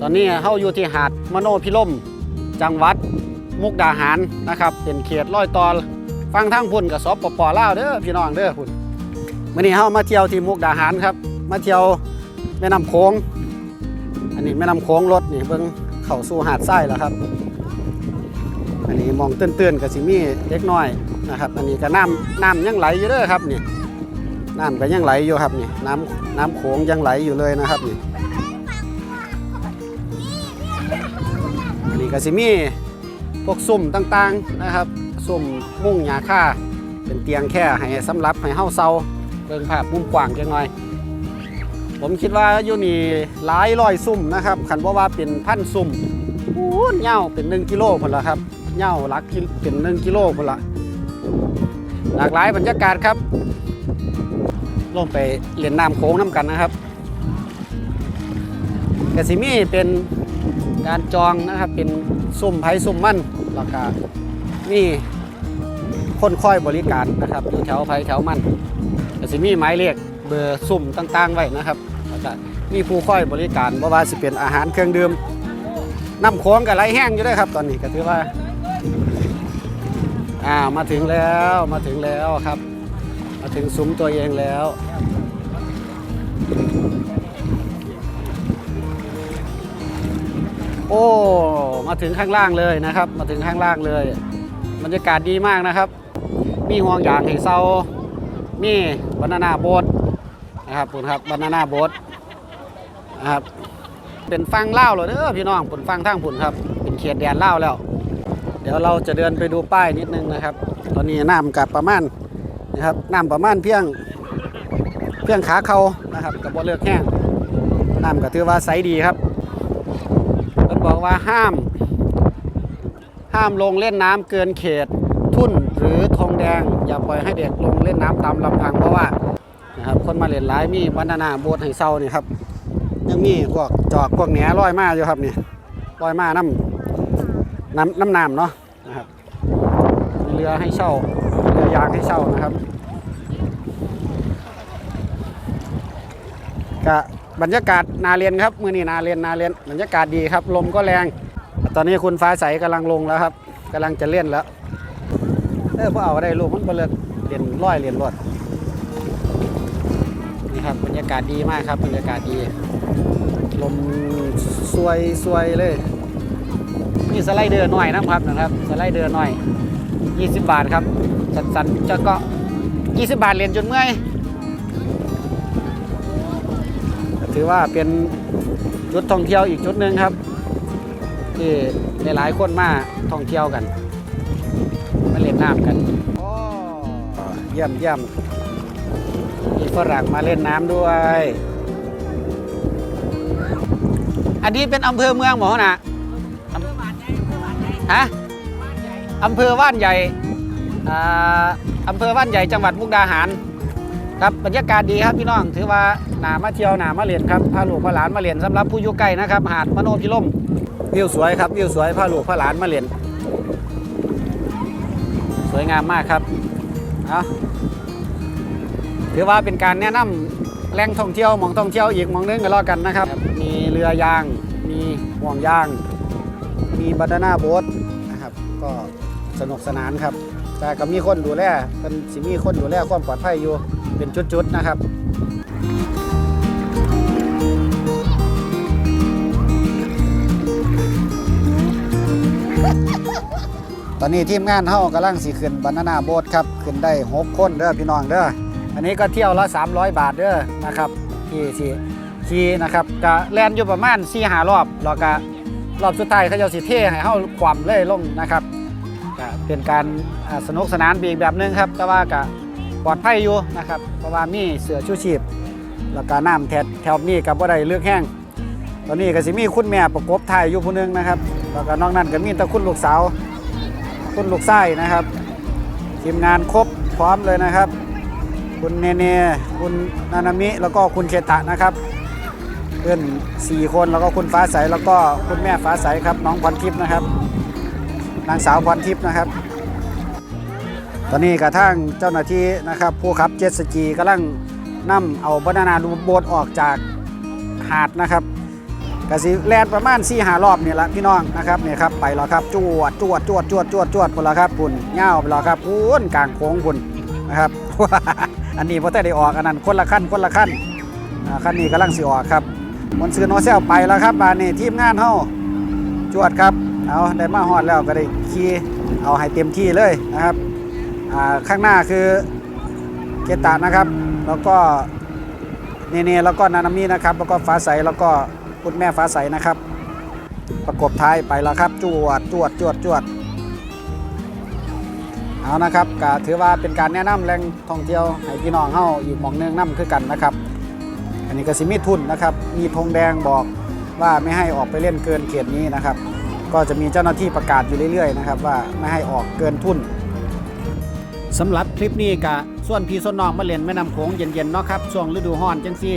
ตอนนี้เฮาอยู่ที่หาดมโนพิลมจังหวัดมุกดาหารนะครับ เป็นเขตร้อยตอฟังทางพุ่นกับสปปลาวเด้อพี่น้องเด้อพุ่นมื้อนี้เฮามาเที่ยวที่มุกดาหารครับ มาเที่ยวแม่น้ำโขงอันนี้แม่น้ำโขงรถนี่เบิ่งเข้าสู่หาดทรายแล้วครับ อันนี้มองตื้นๆกับสิมีเล็กน้อยนะครับ อันนี้ก็น้ำน้ำยังไหลอยู่เด้อครับนี่น้ำก็ยังไหลอยู่ครับนี่น้ำน้ำโขงยังไหลอยู่เลยนะครับนี่ ก็สิมีพวกซุ่มต่างๆนะครับซุ่มมุ้งหญ้าค่าเป็นเตียงแค่ให้สำหรับให้เฮาเซาเบิ่งภาพมุมกว้างจังหน่อย ผมคิดว่าอยู่นี่หลายร้อยซุ่มนะครับคันบ่ว่าเป็นพันซุ่มพูนเหย้าเป็น 1กิโลพุ่นละครับเหย้าหลักเป็น 1กิโลพุ่นละหลากหลายบรรยากาศครับลงไปเล่นน้ำโค้งน้ำกันนะครับกสิมีเป็น การจองนะครับเป็นซุ่มไผ่ซุ่มมั่นแล้วก็มีคนค่อยบริการนะครับอยู่แถวไผ่แถวมันกสิมีหมายเลขเบอร์ซุ่มต่างๆไว้นะครับแล้วก็มีผู้ค่อยบริการบ่ว่าสิเป็นอาหารเครื่องดื่มน้ำโค้งกับไหลแห้งอยู่ด้วยครับ ตอนนี้ก็ถือว่าอ่ามาถึงแล้วมาถึงแล้วครับ มาถึงซุ้มตัวเองแล้ว โอ้ มาถึงข้างล่างเลยนะครับ มาถึงข้างล่างเลยบรรยากาศดีมากนะครับ มีห่วงยางให้เซามีบานาน่าโบ๊ทนะครับคุณครับบานาน่าโบ๊ทนะครับเป็นฟังเล่าเหรอเด้อพี่น้องผลฟังทางผุนครับ เป็นเขตแดนเล่าแล้ว เดี๋ยวเราจะเดินไปดูป้ายนิดนึงนะครับ ตอนนี้น้ำกับประมาณนะครับน้ำประมาณเพียงเพียงขาเขานะครับกับบ่เลือกแห้งน้ำก็ถือว่าใสดีครับ บอกว่าห้าม ห้ามลงเล่นน้ำเกินเขต ทุ่นหรือธงแดง อย่าปล่อยให้เด็กลงเล่นน้ำตามลำพังเพราะว่านะครับคนมาเล่นหลายมีบรรณาโบสถ์ให้เศร้านี่ครับยังมีพวกจอกพวกแหนลอยมาอยู่ครับนี่ลอยมาน้ำน้ำน้ำน้ำเนาะนะครับมีเรือให้เช่าเรือยางให้เช่านะครับกะ บรรยากาศนาเรียนครับมือนี้นาเรียนนาเรียนบรรยากาศดีครับ ลมก็แรง ตอนนี้คุณฟ้าใสกำลังลงแล้วครับกำลังจะเล่นแล้วเออพอเอาได้ลูกมันเปลือกเรียนร้อยเรียนรวดนี่ครับบรรยากาศดีมากครับบรรยากาศดี ลมสวยสวยเลยมีสไลเดอร์หน่อยนะครับนะครับ สไลเดอร์หน่อย 20 บาทครับ สันสันจะก็ 20 บาทเรียนจนเมื่อย ถือว่าเป็นจุดท่องเที่ยวอีกจุดหนึ่งครับ ที่หลายๆคนมาท่องเที่ยวกัน มาเล่นน้ำกันโอ้เยี่ยมเยี่ยมมีฝรั่งมาเล่นน้ำด้วย อันนี้เป็นอำเภอเมืองหมอนะฮะอำเภอว่านใหญ่อ่าอำเภอว่านใหญ่จังหวัดมุกดาหาร ครับบรรยากาศดีครับพี่น้องถือว่าหนามาเที่ยวหนามาเรียนครับพาลูกพาหลานมาเรียนสำหรับผู้อยู่ใกล้นะครับ หาดมโนพิลมวิวสวยครับวิวสวยพาลูกพาหลานมาเรียนสวยงามมากครับเอาถือว่าเป็นการแนะนำแหล่งท่องเที่ยวมองท่องเที่ยวอีกมองนึงก็แล้วกันนะครับ มีเรือยาง มีห่วงยาง มีบานาน่าโบ๊ทนะครับ ก็สนุกสนานครับ แต่ก็มีคนดูแลเป็นสิมีคนดูแลความปลอดภัยอยู่ เป็นจุดๆนะครับตอนนี้ทีมงานเฮากำลังสิขึ้นบานาน่าโบ๊ทครับ ขึ้นได้หกคนเด้อพี่น้องเด้ออันนี้ก็เที่ยวละ 300 บาทเด้อนะครับที่ที่ขี่นะครับก็แลนอยู่ประมาณ4หารอบแล้วก็รอบสุดท้ายเขาจะสิเท่ให้เฮาความเล่ยลงนะครับก็เป็นการสนุกสนานอีกแบบหนึงครับ แต่ว่าก็ ปลอดภัยอยู่นะครับ เพราะว่ามีเสือชูชีพ แล้วก็น้ำแถบแถวนี้กับบ่ได้เลือกแห้ง ตอนนี้ก็สิมีคุณแม่ประกบถ่ายอยู่ผู้นึงนะครับ แล้วก็นอกนั้นก็มีแต่คุณลูกสาว คุณลูกไส้นะครับ ทีมงานครบพร้อมเลยนะครับ คุณเนเนคุณนานามิ แล้วก็คุณเคตะนะครับเพื่อนสี่คนแล้วก็คุณฟ้าใสแล้วก็คุณแม่ฟ้าใสครับน้องพรทิพย์นะครับ นางสาวพรทิพย์นะครับ ตอนนี้กระทั่งเจ้าหน้าที่นะครับผู้ขับเจ็ตสกีกำลังนำเอาบานานาดูโบดออกจากหาดนะครับกสิแลนประมาณ4 5รอบนี่ละพี่น้องนะครับนี่ครับไปแล้วครับจวดจวดจวดจวดจวดจวดพุ่นละครับพุ่นเง่าไปแล้วครับพุ่นกลางโค้งพุ่นนะครับอันนี้พอแต่ได้ออกอันนั้นคนละขั้นคนละขั้นขั้นนี้กำลังสิออกครับมนซื้อโนเซลไปแล้วครับบานนี้ทีมงานเฮาจวดครับเอาได้มาฮอดแล้วก็ได้ขี่เอาให้เต็มที่เลยนะครับ ข้างหน้าคือเกตานะครับ แล้วก็เนเน่แล้วก็นานามินะครับ แล้วก็ฟ้าใสแล้วก็คุณแม่ฟ้าใสนะครับ ประกบท้ายไปแล้วครับ จวดจวดจวดจวดเอานะครับก็ถือว่าเป็นการแนะนำแหล่งท่องเที่ยวให้พี่น้องเฮาอีกหมองหนึงนํคือกันนะครับ อันนี้ก็สิมีทุนนะครับ มีธงแดงบอกว่าไม่ให้ออกไปเล่นเกินเขตนี้นะครับ ก็จะมีเจ้าหน้าที่ประกาศอยู่เรื่อยๆนะครับว่าไม่ให้ออกเกินทุน สำหรับคลิปนี้กะส่วนพี่ส่วนน้องมาเล่นแม่น้ำโขงเย็นๆเนาะครับช่วงฤดูฮ้อนจังซี่